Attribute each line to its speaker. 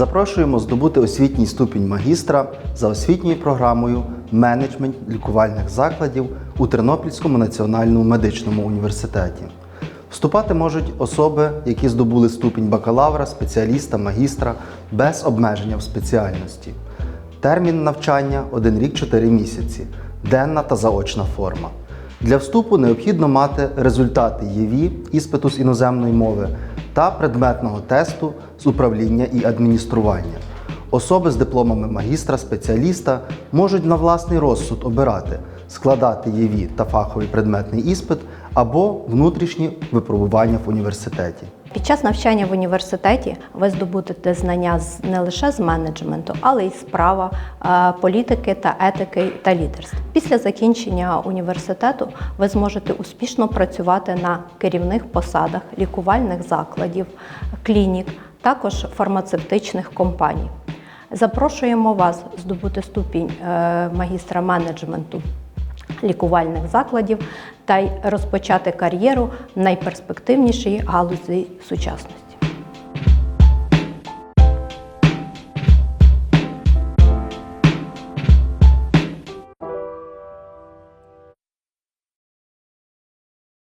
Speaker 1: Запрошуємо здобути освітній ступінь магістра за освітньою програмою менеджмент лікувальних закладів у Тернопільському національному медичному університеті. Вступати можуть особи, які здобули ступінь бакалавра, спеціаліста, магістра без обмеження в спеціальності. Термін навчання 1 рік 4 місяці, денна та заочна форма. Для вступу необхідно мати результати ЄВІ, іспиту з іноземної мови та предметного тесту з управління і адміністрування. Особи з дипломами магістра, спеціаліста можуть на власний розсуд обирати складати ЄВІ та фаховий предметний іспит або внутрішні випробування в університеті.
Speaker 2: Під час навчання в університеті ви здобудете знання не лише з менеджменту, але й з права, е, політики та етики та лідерства. Після закінчення університету ви зможете успішно працювати на керівних посадах лікувальних закладів, клінік, також фармацевтичних компаній. Запрошуємо вас здобути ступінь е, магістра менеджменту лікувальних закладів та й розпочати кар'єру в найперспективнішій галузі сучасності.